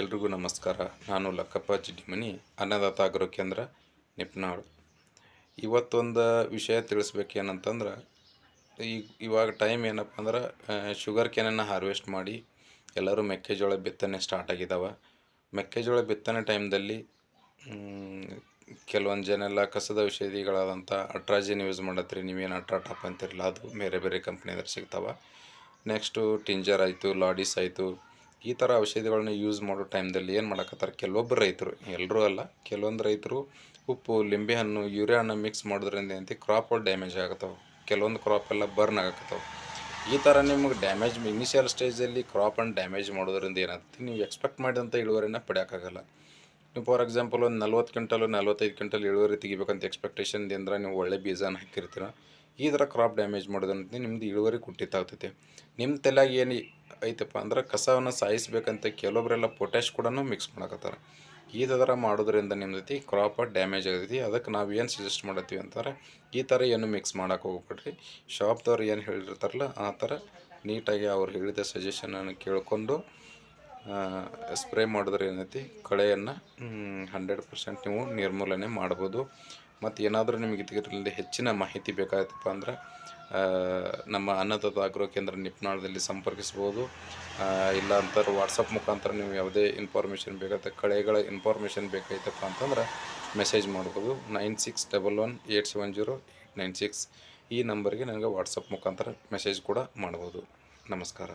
ಎಲ್ರಿಗೂ ನಮಸ್ಕಾರ. ನಾನು ಲಕ್ಕಪ್ಪ ಚಿಟ್ಟಿಮನಿ, ಅನ್ನದಾತ ಅಗ್ರೋ ಕೇಂದ್ರ, ನಿಪ್ನಾಳು. ಇವತ್ತೊಂದು ವಿಷಯ ತಿಳಿಸ್ಬೇಕೇನಂತಂದ್ರೆ, ಈ ಇವಾಗ ಟೈಮ್ ಏನಪ್ಪ ಅಂದ್ರೆ ಶುಗರ್ ಕೇನನ್ನು ಹಾರ್ವೆಸ್ಟ್ ಮಾಡಿ ಎಲ್ಲರೂ ಮೆಕ್ಕೆಜೋಳ ಬಿತ್ತನೆ ಸ್ಟಾರ್ಟ್ ಆಗಿದ್ದಾವೆ ಮೆಕ್ಕೆಜೋಳ ಬಿತ್ತನೆ ಟೈಮ್ದಲ್ಲಿ ಕೆಲವೊಂದು ಜನ ಎಲ್ಲ ಕಸದ ಔಷಧಿಗಳಾದಂಥ ಅಟ್ರಾಜಿನ್ ಯೂಸ್ ಮಾಡತ್ರಿ, ನೀವೇನು ಅಟ್ರಾ ಟಾಪ್ ಅಂತಿರಲ್ಲ, ಅದು ಬೇರೆ ಬೇರೆ ಕಂಪ್ನಿದಾಗ ಸಿಗ್ತಾವೆ. ನೆಕ್ಸ್ಟು ಟಿಂಜರ್ ಆಯಿತು ಲಾಡಿಸ್ ಆಯಿತು ಈ ಥರ ಔಷಧಿಗಳನ್ನ ಯೂಸ್ ಮಾಡೋ ಟೈಮ್ದಲ್ಲಿ ಏನು ಮಾಡಕತ್ತಾರೆ? ಕೆಲವೊಬ್ಬರು ರೈತರು ಎಲ್ಲರೂ ಅಲ್ಲ, ಕೆಲವೊಂದು ರೈತರು ಉಪ್ಪು ಲಿಂಬೆಹಣ್ಣು ಯೂರಿಯಾ ಹಣ್ಣು ಮಿಕ್ಸ್ ಮಾಡೋದ್ರಿಂದ ಏನಂತ ಕ್ರಾಪ್ ಡ್ಯಾಮೇಜ್ ಆಗತ್ತವೆ. ಕೆಲವೊಂದು ಕ್ರಾಪ್ ಎಲ್ಲ ಬರ್ನ್ ಆಗಕತ್ತವೆ. ಈ ಥರ ನಿಮಗೆ ಡ್ಯಾಮೇಜ್ ಇನಿಷಿಯಲ್ ಸ್ಟೇಜಲ್ಲಿ ಕ್ರಾಪನ್ನು ಡ್ಯಾಮೇಜ್ ಮಾಡೋದ್ರಿಂದ ಏನಾಗುತ್ತೆ? ನೀವು ಎಕ್ಸ್ಪೆಕ್ಟ್ ಮಾಡಿದಂಥ ಇಳುವರಿನ ಪಡೆಯೋಕ್ಕಾಗಲ್ಲ ನೀವು ಫಾರ್ ಎಕ್ಸಾಂಪಲ್ ಒಂದು ನಲ್ವತ್ತು ಕ್ವಿಂಟಲು, ನಲ್ವತ್ತೈದು ಕ್ವಿಂಟಲ್ ಇಳುವರಿ ತೆಗಿಬೇಕಂತ ಎಕ್ಸ್ಪೆಕ್ಟೇಷನ್ದಿಂದ ನೀವು ಒಳ್ಳೆ ಬೀಜನ ಹಾಕಿರ್ತೀರ. ಈ ಥರ ಕ್ರಾಪ್ ಡ್ಯಾಮೇಜ್ ಮಾಡೋದ್ರಿಂದ ನಿಮ್ದು ಇಳುವರಿ ಕುಂಠಿತ ನಿಮ್ಮ ತಲೆಯಾಗ ಏನು ಐತಪ್ಪ ಅಂದ್ರೆ ಕಸವನ್ನು ಸಾಯಿಸ್ಬೇಕಂತ ಕೆಲವೊಬ್ಬರೆಲ್ಲ ಪೊಟ್ಯಾಶ್ ಕೂಡ ಮಿಕ್ಸ್ ಮಾಡಕತ್ತಾರೆ. ಈ ಥರ ಮಾಡೋದ್ರಿಂದ ನಿಮ್ದೈತಿ ಕ್ರಾಪ ಡ್ಯಾಮೇಜ್ ಆಗೈತಿ ಅದಕ್ಕೆ ನಾವು ಏನು ಸಜೆಸ್ಟ್ ಮಾಡತ್ತೀವಿ ಅಂತಾರೆ ಈ ಥರ ಏನು ಮಿಕ್ಸ್ ಮಾಡೋಕೆ ಹೋಗ್ಬೇಡ್ರಿ. ಶಾಪ್ದವ್ರು ಏನು ಹೇಳಿರ್ತಾರಲ್ಲ, ಆ ಥರ ನೀಟಾಗಿ ಅವ್ರು ಹೇಳಿದ ಸಜೆಷನನ್ನು ಕೇಳಿಕೊಂಡು ಸ್ಪ್ರೇ ಮಾಡಿದ್ರೆ ಏನೈತಿ, ಕಳೆಯನ್ನು ಹಂಡ್ರೆಡ್ ಪರ್ಸೆಂಟ್ ನೀವು ನಿರ್ಮೂಲನೆ ಮಾಡ್ಬೋದು. ಮತ್ತು ಏನಾದರೂ ನಿಮಗೆ ಇದರಲ್ಲಿ ಹೆಚ್ಚಿನ ಮಾಹಿತಿ ಬೇಕಾಗತ್ತಪ್ಪ ಅಂದ್ರೆ ನಮ್ಮ ಅನ್ನದಾತ ಆಗ್ರೋ ಕೇಂದ್ರ ನಿಪ್ನಾಳದಲ್ಲಿ ಸಂಪರ್ಕಿಸ್ಬೋದು ಇಲ್ಲ ಅಂತಾರೆ ವಾಟ್ಸಪ್ ಮುಖಾಂತರ ನೀವು ಯಾವುದೇ ಇನ್ಫಾರ್ಮೇಷನ್ ಬೇಕಾಗುತ್ತೆ ಕಳೆಗಳ ಇನ್ಫಾರ್ಮೇಷನ್ ಬೇಕಾಯ್ತಪ್ಪ ಅಂತಂದ್ರೆ ಮೆಸೇಜ್ ಮಾಡ್ಬೋದು. Nine six double one eight seven zero nine six ಈ ನಂಬರ್ಗೆ ನನಗೆ ವಾಟ್ಸಪ್ ಮುಖಾಂತರ ಮೆಸೇಜ್ ಕೂಡ ಮಾಡ್ಬೋದು. ನಮಸ್ಕಾರ.